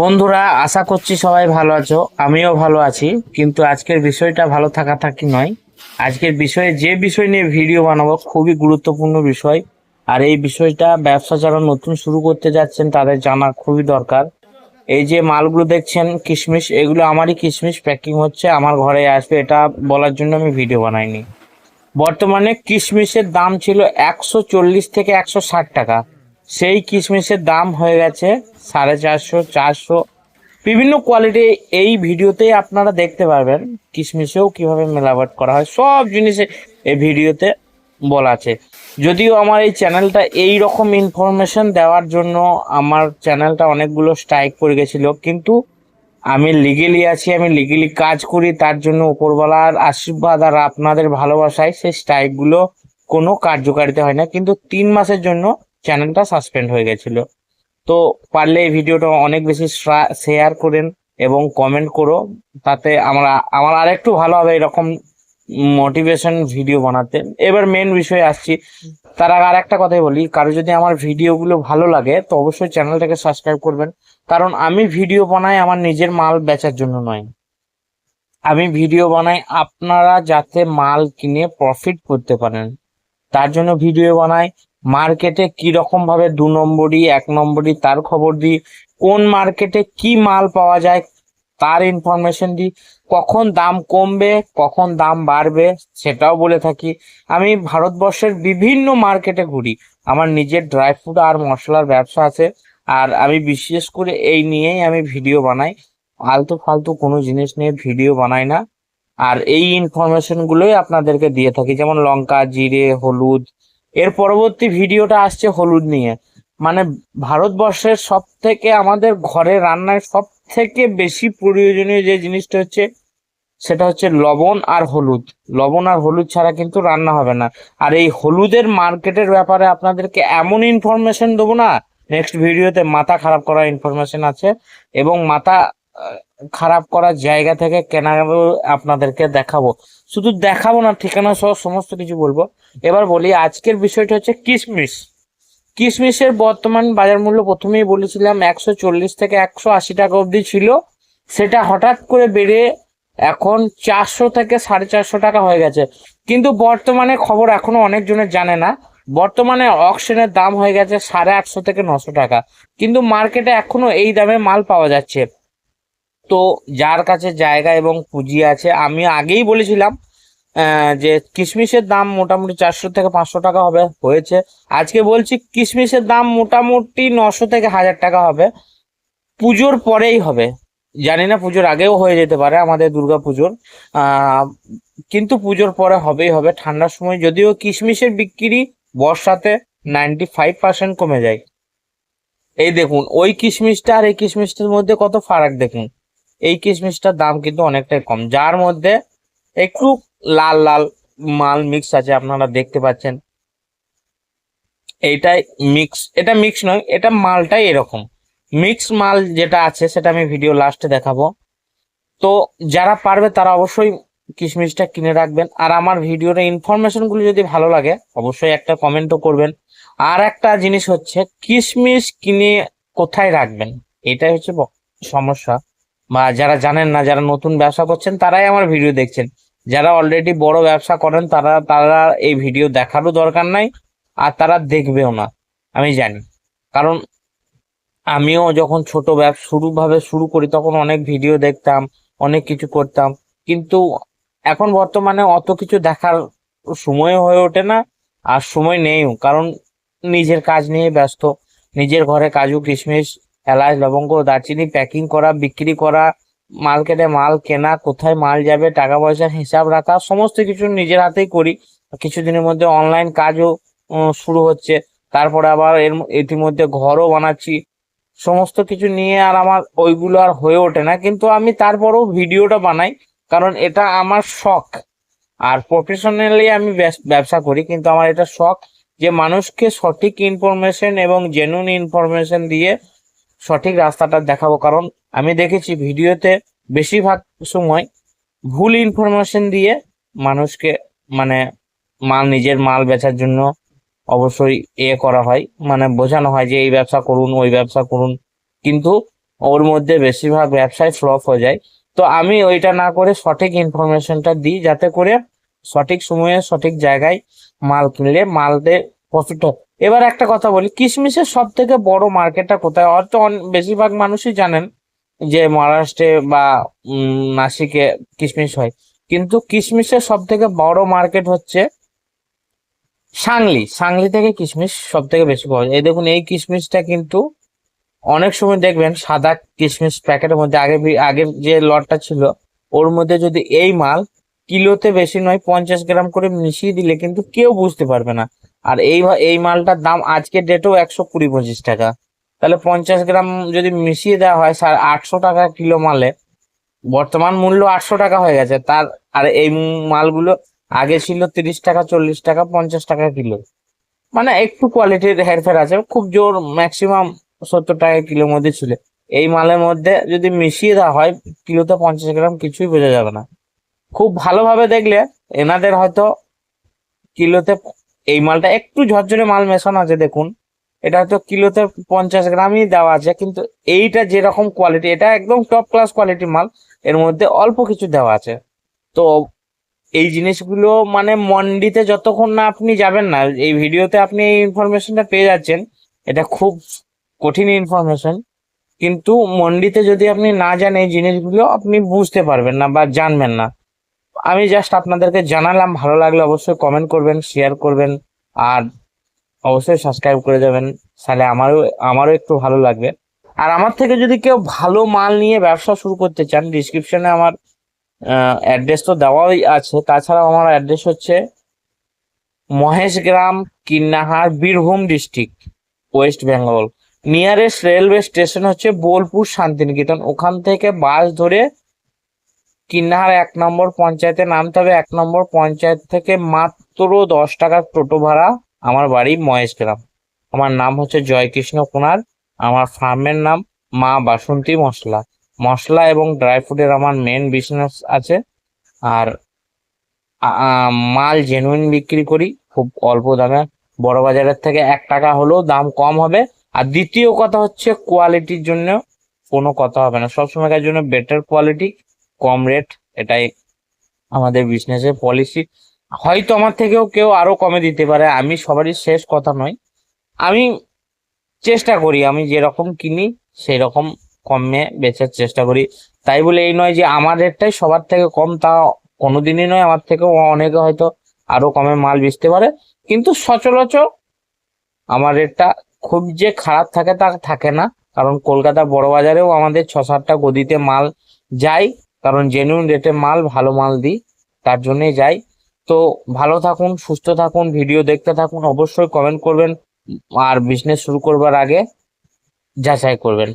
বন্ধুরা, আশা করছি সবাই ভালো আছো। আমিও ভালো আছি, কিন্তু আজকের বিষয়টা ভালো থাকা থাকি নয়। আজকের বিষয়ে, যে বিষয় নিয়ে ভিডিও বানাবো, খুবই গুরুত্বপূর্ণ বিষয়। আর এই বিষয়টা ব্যবসা যারা নতুন শুরু করতে যাচ্ছেন, তাদের জানা খুবই দরকার। এই যে মালগুলো দেখছেন, কিশমিশ, এগুলো আমারই কিশমিশ, প্যাকিং হচ্ছে, আমার ঘরে আসবে, এটা বলার জন্য আমি ভিডিও বানাইনি। বর্তমানে কিশমিশের দাম ছিল একশো চল্লিশ থেকে একশো ষাট টাকা। সেই কিশমিশের দাম হয়ে গেছে সাড়ে চারশো চারশো। বিভিন্ন কোয়ালিটি এই ভিডিওতেই আপনারা দেখতে পারবেন কিশমিশেও কীভাবে মেলাবট করা হয়। সব জিনিসে এই ভিডিওতে বলা আছে। যদিও আমার এই চ্যানেলটা এই রকম ইনফরমেশন দেওয়ার জন্য আমার চ্যানেলটা অনেকগুলো স্ট্রাইক পড়ে গেছিল, কিন্তু আমি লিগেলি আছি, আমি লিগেলি কাজ করি, তার জন্য উপরওয়ালার আশীর্বাদ আর আপনাদের ভালোবাসায় সেই স্ট্রাইকগুলো কোনো কার্যকারিতা হয় না। কিন্তু তিন মাসের জন্য চ্যানেলটা সাসপেন্ড হয়ে গেছিল। তো পারলে এই ভিডিওটা অনেক বেশি শেয়ার করেন এবং কমেন্ট করো, তাতে আমরা, আমার আরেকটু ভালো হবে এরকম মোটিভেশন ভিডিও বানাতে। এবার মেন বিষয়ে আসছি। তার আগে আর একটা কথাই বলি, কারও যদি আমার ভিডিওগুলো ভালো লাগে, তো অবশ্যই চ্যানেলটাকে সাবস্ক্রাইব করবেন। কারণ আমি ভিডিও বানাই আমার নিজের মাল বেচার জন্য নয়। আমি ভিডিও বানাই আপনারা যাতে মাল কিনে প্রফিট করতে পারেন। তার জন্য ভিডিও বানাই মার্কেটে কি রকম ভাবে দু নম্বরই, এক নম্বরই তার খবর দিই, কোন মার্কেটে কি মাল পাওয়া যায় তার ইনফরমেশন দিই, কখন দাম কমবে, কখন দাম বাড়বে সেটাও বলে থাকি। আমি ভারতবর্ষের বিভিন্ন মার্কেটে ঘুরি, আমার নিজের ড্রাই ফ্রুট আর মশলার ব্যবসা আছে, আর আমি বিশেষ করে এই নিয়েই আমি ভিডিও বানাই। আলতু ফালতু কোনো জিনিস নিয়ে ভিডিও বানাই না, আর এই ইনফরমেশনগুলোই আপনাদেরকে দিয়ে থাকি, যেমন লঙ্কা, জিরে, হলুদ এর পরবর্তী ভিডিওটা আসছে হলুদ নিয়ে। মানে ভারতবর্ষের সব থেকে আমাদের ঘরে রান্নায় সব থেকে বেশি প্রয়োজনীয় যে জিনিসটা হচ্ছে, সেটা হচ্ছে লবণ আর হলুদ। লবণ আর হলুদ ছাড়া কিন্তু রান্না হবে না। আর এই হলুদের মার্কেটের ব্যাপারে আপনাদেরকে এমন ইনফরমেশন দেবো না নেক্সট ভিডিওতে মাথা খারাপ করার ইনফরমেশন আছে এবং মাথা খারাপ করার জায়গা থেকে কেনাগুলো আপনাদেরকে দেখাবো। শুধু দেখাবো না, ঠিকানা সহ সমস্ত কিছু বলব। এবার বলি, আজকের বিষয়টা হচ্ছে কিশমিশ। কিশমিশের বর্তমান বাজার মূল্য প্রথমেই বলেছিলাম একশো চল্লিশ থেকে একশো আশি টাকা অবধি ছিল। সেটা হঠাৎ করে বেড়ে এখন চারশো থেকে সাড়ে চারশো টাকা হয়ে গেছে। কিন্তু বর্তমানে খবর এখনও অনেকজনের জানে না। বর্তমানে অকশনের দাম হয়ে গেছে সাড়ে আটশো থেকে নশো টাকা। কিন্তু মার্কেটে এখনও এই দামে মাল পাওয়া যাচ্ছে। তো যার কাছে জায়গা এবং পুঁজি আছে, আমি আগেই বলেছিলাম যে কিশমিশের দাম মোটামুটি চারশো থেকে পাঁচশো টাকা হবে, হয়েছে। আজকে বলছি কিশমিশের দাম মোটামুটি নশো থেকে হাজার টাকা হবে। পুজোর পরেই হবে। জানি না পুজোর আগেও হয়ে যেতে পারে আমাদের দুর্গা পুজোর। কিন্তু পুজোর পরে হবেই হবে ঠান্ডার সময়। যদিও কিশমিশের বিক্রি বর্ষাতে নাইনটি ফাইভ পার্সেন্ট কমে যায়। এই দেখুন, ওই কিশমিশটা আর এই কিশমিশটার মধ্যে কত ফারাক দেখুন। এই কিশমিশটার দাম কিন্তু অনেকটাই কম। যার মধ্যে একটু লাল লাল মাল মিক্স আছে, আপনারা দেখতে পাচ্ছেন। এইটাই মিক্স এটা মিক্স নয়, এটা মালটাই এরকম। মিক্স মাল যেটা আছে, সেটা আমি ভিডিও লাস্টে দেখাবো। তো যারা পারবে, তারা অবশ্যই কিশমিশটা কিনে রাখবেন। আর আমার ভিডিওর ইনফরমেশনগুলো যদি ভালো লাগে, অবশ্যই একটা কমেন্টও করবেন। আর একটা জিনিস হচ্ছে, কিশমিশ কিনে কোথায় রাখবেন? এটাই হচ্ছে সমস্যা। বা যারা জানেন না, যারা নতুন ব্যবসা করছেন, তারাই আমার ভিডিও দেখছেন। যারা অলরেডি বড় ব্যবসা করেন, তারা তারা এই ভিডিও দেখারও দরকার নাই, আর তারা দেখবেও না, আমি জানি। কারণ আমিও যখন ছোট ব্যবসা শুরুভাবে শুরু করি, তখন অনেক ভিডিও দেখতাম, অনেক কিছু করতাম। কিন্তু এখন বর্তমানে অত কিছু দেখার সময় হয়ে ওঠে না, আর সময় নেইও। কারণ নিজের কাজ নিয়ে ব্যস্ত, নিজের ঘরে কাজু কিশমিশ এলাচ, লবঙ্গ, দারচিনি প্যাকিং করা, বিক্রি করা মার্কেটে মাল কেনা, কোথায় মাল যাবে টাকা পয়সার হিসাব রাখা, সমস্ত কিছু নিজের হাতেই করি। কিছুদিনের মধ্যে অনলাইন কাজও শুরু হচ্ছে। তারপরে আবার এর, ইতিমধ্যে ঘরও বানাচ্ছি। সমস্ত কিছু নিয়ে আর আমার ওইগুলো আর হয়ে ওঠে না। কিন্তু আমি তারপরেও ভিডিওটা বানাই, কারণ এটা আমার শখ। আর প্রফেশনালি আমি ব্যবসা করি, কিন্তু আমার এটা শখ যে মানুষকে সঠিক ইনফরমেশন এবং জেনুইন ইনফরমেশন দিয়ে সঠিক রাস্তাটা দেখাবো, কারণ আমি দেখেছি ভিডিওতে বেশিরভাগ সময় ভুল ইনফরমেশন দিয়ে মানুষকে মানে মাল, নিজের মাল বেচার জন্য অবশ্যই এ করা হয়। মানে বোঝানো হয় যে এই ব্যবসা করুন, ওই ব্যবসা করুন। কিন্তু ওর মধ্যে বেশিরভাগ ব্যবসায় ফ্লপ হয়ে যায়। তো আমি ওইটা না করে সঠিক ইনফরমেশনটা দিই, যাতে করে সঠিক সময়ে সঠিক জায়গায় মাল কিনলে মালদের হয় এবার একটা কথা বলি, কিশমিশের সব থেকে বড় মার্কেটটা কোথায়? হয়তো বেশিরভাগ মানুষই জানেন যে মহারাষ্ট্রে বা নাসিকে কিশমিশ হয়। কিন্তু কিশমিশের সব থেকে বড় মার্কেট হচ্ছে সাংলি। সাংলি থেকে কিশমিশ সব থেকে বেশি পাওয়া যায়। এই দেখুন, এই কিশমিশটা কিন্তু অনেক সময় দেখবেন সাদা কিশমিশ প্যাকেটের মধ্যে, আগে আগের যে লটটা ছিল, ওর মধ্যে যদি এই মাল কিলোতে বেশি নয়, পঞ্চাশ গ্রাম করে মিশিয়ে দিলে কিন্তু কেউ বুঝতে পারবে না। আর এই এই মালটার দাম আজকের ডেটেও একশো কুড়ি পঁচিশ টাকা। তাহলে পঞ্চাশ গ্রাম যদি মিশিয়ে দেওয়া হয় স্যার আটশো টাকা কিলো মালে, বর্তমান মূল্য আটশো টাকা হয়ে গেছে। তার, আর এই মালগুলো আগে ছিল তিরিশ টাকা, চল্লিশ টাকা, পঞ্চাশ টাকা কিলো। মানে একটু কোয়ালিটির হেরফের আছে। খুব জোর ম্যাক্সিমাম সত্তর টাকা কিলোর মধ্যে ছিল। এই মালের মধ্যে যদি মিশিয়ে দেওয়া হয়, কিলোতে পঞ্চাশ গ্রাম কিছুই বোঝা যাবে না। খুব ভালোভাবে দেখলে এনাদের হয়তো কিলোতে এই মালটা একটু ঝরঝরে মাল মেশানো আছে, দেখুন। এটা হয়তো কিলোতে পঞ্চাশ গ্রামই দেওয়া আছে, কিন্তু এইটা যেরকম কোয়ালিটি এটা একদম টপ ক্লাস কোয়ালিটির মাল, এর মধ্যে অল্প কিছু দেওয়া আছে। তো এই জিনিসগুলো মানে মন্ডিতে যতক্ষণ না আপনি যাবেন না, এই ভিডিওতে আপনি এই ইনফরমেশনটা পেয়ে যাচ্ছেন, এটা খুব কঠিন ইনফরমেশন কিন্তু মন্ডিতে যদি আপনি না জানেন এই জিনিসগুলো, আপনি বুঝতে পারবেন না বা জানবেন না। আমি জাস্ট আপনাদেরকে জানালাম, ভালো লাগলে অবশ্যই কমেন্ট করবেন শেয়ার করবেন, আর অবশ্যই সাবস্ক্রাইব করে যাবেন তাহলে আমারও আমারও একটু ভালো লাগবে। আর আমার থেকে যদি কেউ ভালো মাল নিয়ে ব্যবসা শুরু করতে চান ডিসক্রিপশনে আমার অ্যাড্রেস তো দেওয়াই আছে। তাছাড়াও আমার অ্যাড্রেস হচ্ছে Maheshgram, Kinnahar, Birbhum district west Bengal nearest railway station হচ্ছে বোলপুর শান্তিনিকেতন। ওখান থেকে বাস ধরে কিন্নাহার এক নম্বর পঞ্চায়েতে নামতে হবে এক নম্বর পঞ্চায়েত থেকে মাত্র দশ টাকার টোটো ভাড়া আমার বাড়ি মহেশ গ্রাম আমার নাম হচ্ছে জয়কৃষ্ণ কুনার। আমার ফার্মের নাম মা বাসন্তী মশলা। মশলা এবং ড্রাই ফ্রুটের আমার মেন বিজনেস আছে। আর মাল জেনুইন বিক্রি করি, খুব অল্প দামে। বড় বাজারের থেকে এক টাকা হলেও দাম কম হবে। আর দ্বিতীয় কথা হচ্ছে কোয়ালিটির জন্য কোনো কথা হবে না। সবসময়কার জন্য বেটার কোয়ালিটি কম রেট এটাই আমাদের বিজনেসের পলিসি হয়তো আমার থেকেও কেউ আরও কমে দিতে পারে, আমি সবারই শেষ কথা নয়। আমি চেষ্টা করি, আমি যেরকম কিনি সেই রকম কমে বেচার চেষ্টা করি। তাই বলে এই নয় যে আমার রেটটাই সবার থেকে কম, তা কোনোদিনই নয়, আমার থেকেও অনেকে হয়তো আরও কমে মাল বেচতে পারে। কিন্তু সচরাচর আমার রেটটা খুব যে খারাপ থাকে তা থাকে না। কারণ কলকাতা বড় বাজারেও আমাদের ছ সাতটা গদিতে মাল যায় কারণ জেনুইন রেটে মাল, ভালো মাল দিই, তার জন্যই যাই। তো ভালো থাকুন, সুস্থ থাকুন ভিডিও দেখতে থাকুন, অবশ্যই কমেন্ট করবেন, আর বিজনেস শুরু করবার আগে যাচাই করবেন।